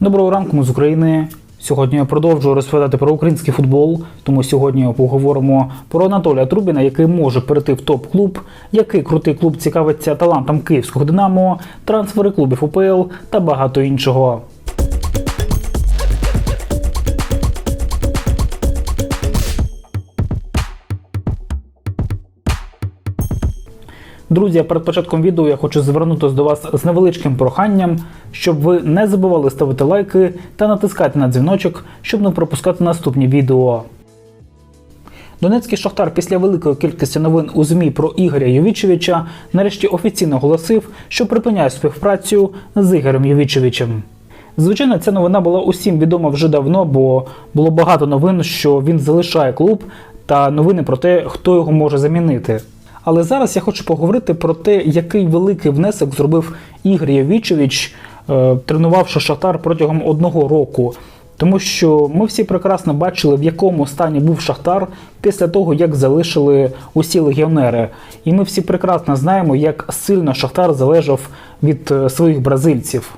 Доброго ранку, ми з України. Сьогодні я продовжую розповідати про український футбол, тому сьогодні поговоримо про Анатолія Трубіна, який може перейти в топ-клуб, який крутий клуб цікавиться талантом київського Динамо, трансфери клубів УПЛ та багато іншого. Друзі, перед початком відео я хочу звернутися до вас з невеличким проханням, щоб ви не забували ставити лайки та натискати на дзвіночок, щоб не пропускати наступні відео. Донецький шахтар після великої кількості новин у ЗМІ про Ігоря Йовічевича нарешті офіційно оголосив, що припиняє співпрацю з Ігорем Йовічевичем. Звичайно, ця новина була усім відома вже давно, бо було багато новин, що він залишає клуб, та новини про те, хто його може замінити. Але зараз я хочу поговорити про те, який великий внесок зробив Ігор Явічевич, е, тренувавши Шахтар протягом одного року. Тому що ми всі прекрасно бачили, в якому стані був Шахтар після того, як залишили усі легіонери. І ми всі прекрасно знаємо, як сильно Шахтар залежав від е, своїх бразильців.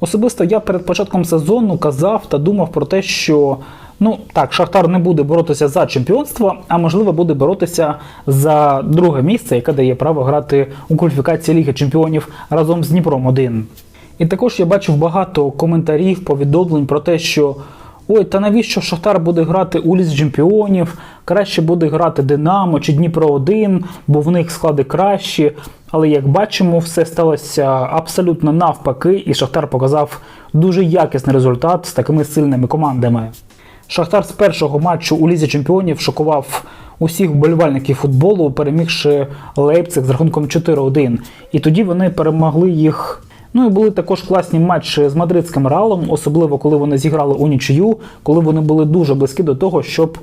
Особисто я перед початком сезону казав та думав про те, що ну так, Шахтар не буде боротися за чемпіонство, а можливо буде боротися за друге місце, яке дає право грати у кваліфікації Ліги Чемпіонів разом з Дніпром 1. І також я бачив багато коментарів, повідомлень про те, що ой, та навіщо Шахтар буде грати у Лізі Чемпіонів, краще буде грати Динамо чи Дніпро 1, бо в них склади кращі. Але як бачимо, все сталося абсолютно навпаки, і Шахтар показав дуже якісний результат з такими сильними командами. Шахтар з першого матчу у Лізі Чемпіонів шокував усіх вболівальників футболу, перемігши Лейпциг з рахунком 4-1. І тоді вони перемогли їх. Ну і були також класні матчі з мадридським Реалом, особливо коли вони зіграли у нічию, коли вони були дуже близькі до того, щоб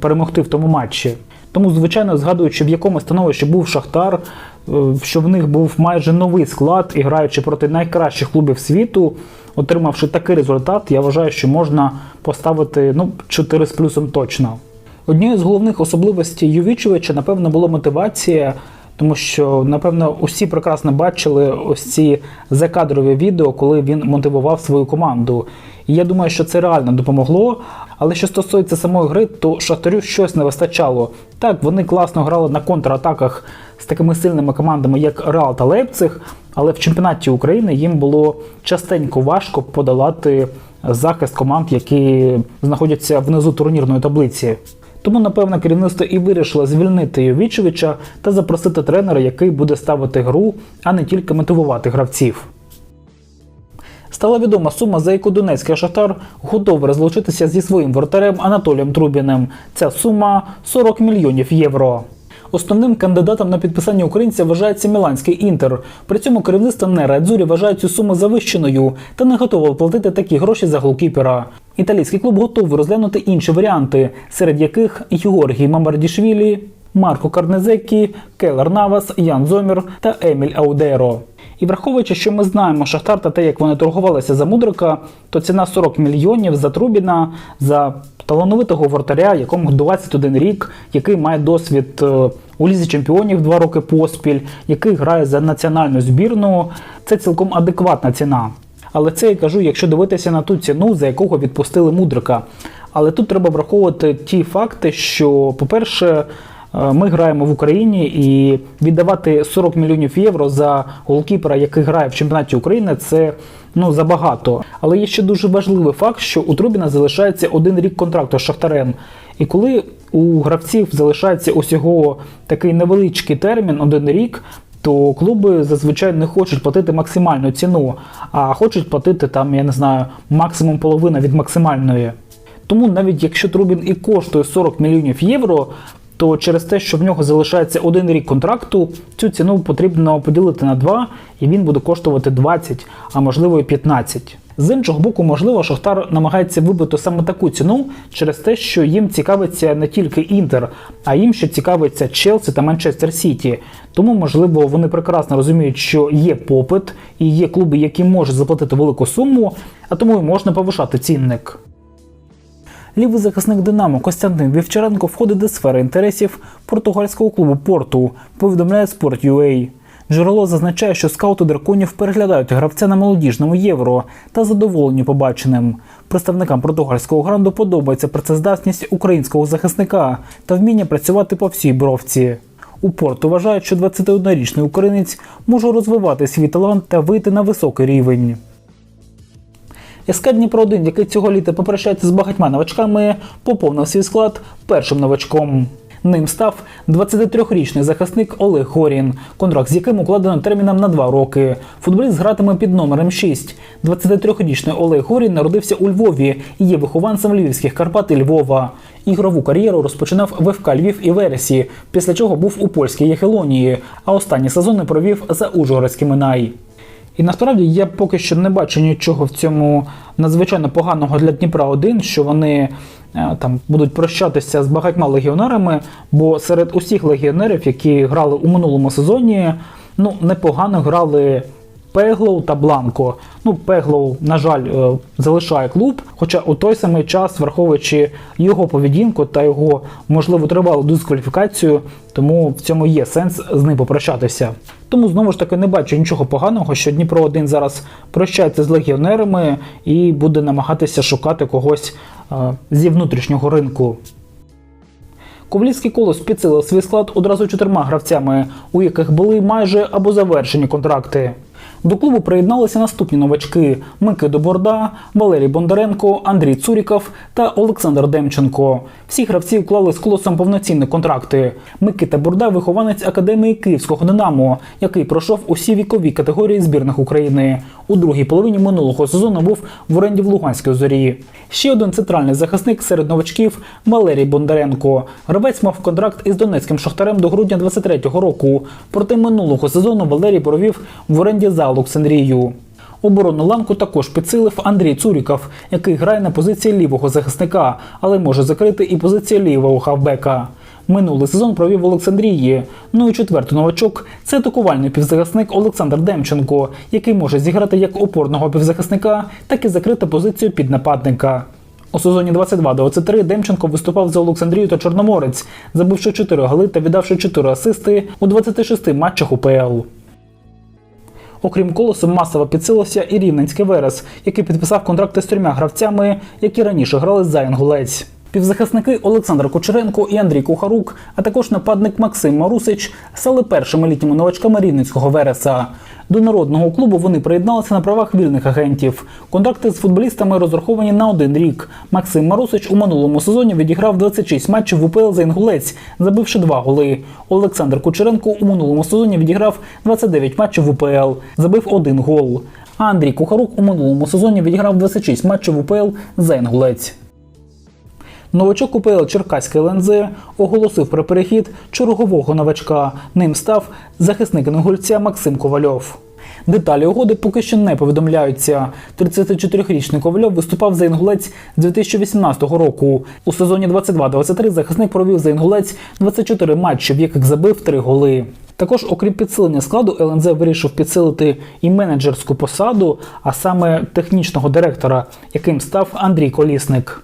перемогти в тому матчі. Тому, звичайно, згадуючи, в якому становищі був Шахтар, що в них був майже новий склад, і граючи проти найкращих клубів світу, отримавши такий результат, я вважаю, що можна поставити ну, 4 з плюсом точно. Однією з головних особливостей Ювічевича, напевно, була мотивація, тому що, напевно, усі прекрасно бачили ось ці закадрові відео, коли він мотивував свою команду. І я думаю, що це реально допомогло. Але що стосується самої гри, то Шахтарю щось не вистачало. Так, вони класно грали на контратаках з такими сильними командами, як Реал та Лейпциг, але в чемпіонаті України їм було частенько важко подолати захист команд, які знаходяться внизу турнірної таблиці. Тому, напевно, керівництво і вирішило звільнити Йовічевича та запросити тренера, який буде ставити гру, а не тільки мотивувати гравців. Стала відома сума, за яку Донецький Шахтар готовий розлучитися зі своїм воротарем Анатолієм Трубіним. Ця сума 40 мільйонів євро. Основним кандидатом на підписання українця вважається Міланський інтер. При цьому керівництво Нерадзурі вважає цю суму завищеною та не готово платити такі гроші за голкіпера. Італійський клуб готовий розглянути інші варіанти, серед яких Георгій Мамардішвілі, Марко Карнезекі, Келер Навас, Ян Зомір та Еміль Аудеро. І враховуючи, що ми знаємо Шахтар та те, як вони торгувалися за Мудрика, то ціна 40 мільйонів за Трубіна, за талановитого вратаря, якому 21 рік, який має досвід е, у лізі чемпіонів два роки поспіль, який грає за національну збірну. Це цілком адекватна ціна. Але це я кажу, якщо дивитися на ту ціну, за якого відпустили Мудрика. Але тут треба враховувати ті факти, що, по-перше, ми граємо в Україні і віддавати 40 мільйонів євро за голкіпера, який грає в чемпіонаті України, це ну забагато. Але є ще дуже важливий факт, що у Трубіна залишається один рік контракту з Шахтарем. І коли у гравців залишається усього такий невеличкий термін, один рік. То клуби зазвичай не хочуть платити максимальну ціну, а хочуть платити там, я не знаю, максимум половина від максимальної. Тому навіть якщо Трубін і коштує 40 мільйонів євро, то через те, що в нього залишається один рік контракту, цю ціну потрібно поділити на два, і він буде коштувати 20, а можливо і 15. З іншого боку, можливо, Шахтар намагається вибити саме таку ціну через те, що їм цікавиться не тільки Інтер, а їм ще цікавиться Челсі та Манчестер Сіті. Тому, можливо, вони прекрасно розуміють, що є попит і є клуби, які можуть заплатити велику суму, а тому і можна повишати цінник. Лівий захисник Динамо Костянтин Вівчаренко входить до сфери інтересів португальського клубу Порту, повідомляє Sport.ua. Джерело зазначає, що скаути драконів переглядають гравця на молодіжному євро та задоволені побаченим. Представникам португальського гранду подобається працездатність українського захисника та вміння працювати по всій бровці. У порту вважають, що 21-річний українець може розвивати свій талант та вийти на високий рівень. СК Дніпро 1, який цього літа попрощається з багатьма новачками, поповнив свій склад першим новачком. Ним став 23-річний захисник Олег Горін, контракт з яким укладено терміном на 2 роки. Футболіст гратиме під номером 6. 23-річний Олег Горін народився у Львові і є вихованцем львівських Карпат і Львова. Ігрову кар'єру розпочинав в ФК Львів і Вересі, після чого був у польській Єхелонії, а останні сезони провів за Ужгородський Минай. І насправді я поки що не бачу нічого в цьому надзвичайно поганого для Дніпра 1 що вони е, там будуть прощатися з багатьма легіонерами, бо серед усіх легіонерів, які грали у минулому сезоні, ну непогано грали. Пеглоу та Бланко. Ну, Пеглоу, на жаль, е, залишає клуб, хоча у той самий час, враховуючи його поведінку та його можливо тривалу дискваліфікацію, тому в цьому є сенс з ним попрощатися. Тому знову ж таки не бачу нічого поганого, що Дніпро 1 зараз прощається з легіонерами і буде намагатися шукати когось е, зі внутрішнього ринку. Ковлівський колос підсилив свій склад одразу чотирма гравцями, у яких були майже або завершені контракти. До клубу приєдналися наступні новачки: Микида Борда, Валерій Бондаренко, Андрій Цуріков та Олександр Демченко. Всі гравці уклали з колосом повноцінні контракти. Микита Борда вихованець академії Київського Динамо, який пройшов усі вікові категорії збірних України. У другій половині минулого сезону був в оренді в Луганській зорі. Ще один центральний захисник серед новачків Валерій Бондаренко. Гравець мав контракт із Донецьким шахтарем до грудня 23-го року. Проте минулого сезону Валерій провів в оренді за Олександрію. Оборонну ланку також підсилив Андрій Цуріков, який грає на позиції лівого захисника, але може закрити і позицію лівого хавбека. Минулий сезон провів Олександрії. Ну і четвертий новачок це атакувальний півзахисник Олександр Демченко, який може зіграти як опорного півзахисника, так і закрити позицію під нападника. У сезоні 22-23 Демченко виступав за Олександрію та Чорноморець, забивши 4 голи та віддавши 4 асисти у 26 матчах УПЛ. Окрім колосу, масово підсилився і Рівненський Верес, який підписав контракти з трьома гравцями, які раніше грали за Інгулець. Півзахисники Олександр Кучеренко і Андрій Кухарук, а також нападник Максим Марусич стали першими літніми новачками Рівненського Вереса. До народного клубу вони приєдналися на правах вільних агентів. Контракти з футболістами розраховані на один рік. Максим Марусич у минулому сезоні відіграв 26 матчів в УПЛ за Інгулець, забивши два голи. Олександр Кучеренко у минулому сезоні відіграв 29 матчів УПЛ, забив один гол. А Андрій Кухарук у минулому сезоні відіграв 26 матчів УПЛ за Інгулець. Новачок УПЛ Черкаський ЛНЗ оголосив про перехід чергового новачка. Ним став захисник інгульця Максим Ковальов. Деталі угоди поки що не повідомляються. 34-річний Ковальов виступав за інгулець 2018 року. У сезоні 22-23 захисник провів за інгулець 24 матчі, в яких забив 3 голи. Також, окрім підсилення складу, ЛНЗ вирішив підсилити і менеджерську посаду, а саме технічного директора, яким став Андрій Колісник.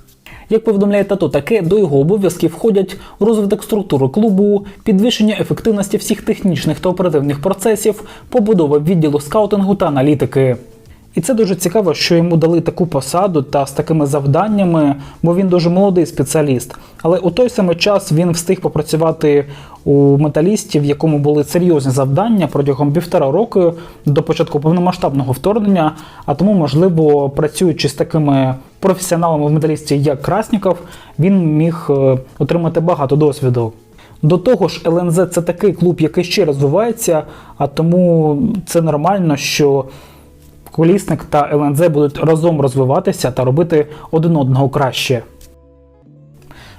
Як повідомляє тато таке, до його обов'язків входять розвиток структури клубу, підвищення ефективності всіх технічних та оперативних процесів, побудова відділу скаутингу та аналітики. І це дуже цікаво, що йому дали таку посаду та з такими завданнями, бо він дуже молодий спеціаліст. Але у той самий час він встиг попрацювати у металісті, в якому були серйозні завдання протягом півтора року до початку повномасштабного вторгнення. А тому, можливо, працюючи з такими професіоналами в металісті, як Красніков, він міг е, отримати багато досвіду. До того ж, ЛНЗ це такий клуб, який ще розвивається, а тому це нормально, що Колісник та ЛНЗ будуть разом розвиватися та робити один одного краще.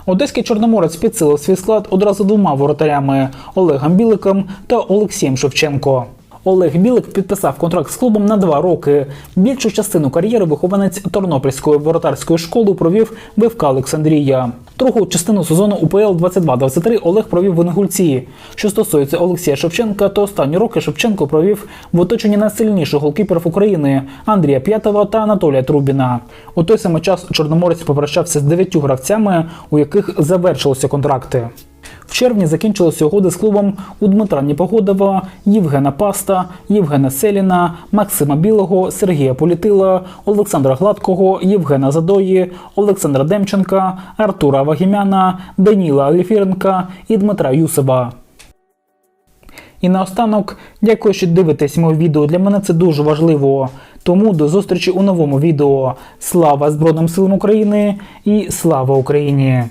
Одеський Чорноморець підсилив свій склад одразу двома воротарями Олегом Біликом та Олексієм Шевченко. Олег Білик підписав контракт з клубом на два роки. Більшу частину кар'єри вихованець Тернопільської воротарської школи провів в ФК Олександрія. Другу частину сезону УПЛ 22-23 Олег провів в Інгульці. Що стосується Олексія Шевченка, то останні роки Шевченко провів в оточенні найсильніших голкіперів України Андрія П'ятова та Анатолія Трубіна. У той самий час Чорноморець попрощався з дев'ятью гравцями, у яких завершилися контракти. В червні закінчилися угоди з клубом у Дмитра Непогодова, Євгена Паста, Євгена Селіна, Максима Білого, Сергія Політила, Олександра Гладкого, Євгена Задої, Олександра Демченка, Артура Вагімяна, Даніла Аліфіренка і Дмитра Юсова. І наостанок, дякую, що дивитесь моє відео. Для мене це дуже важливо. Тому до зустрічі у новому відео. Слава Збройним силам України і слава Україні!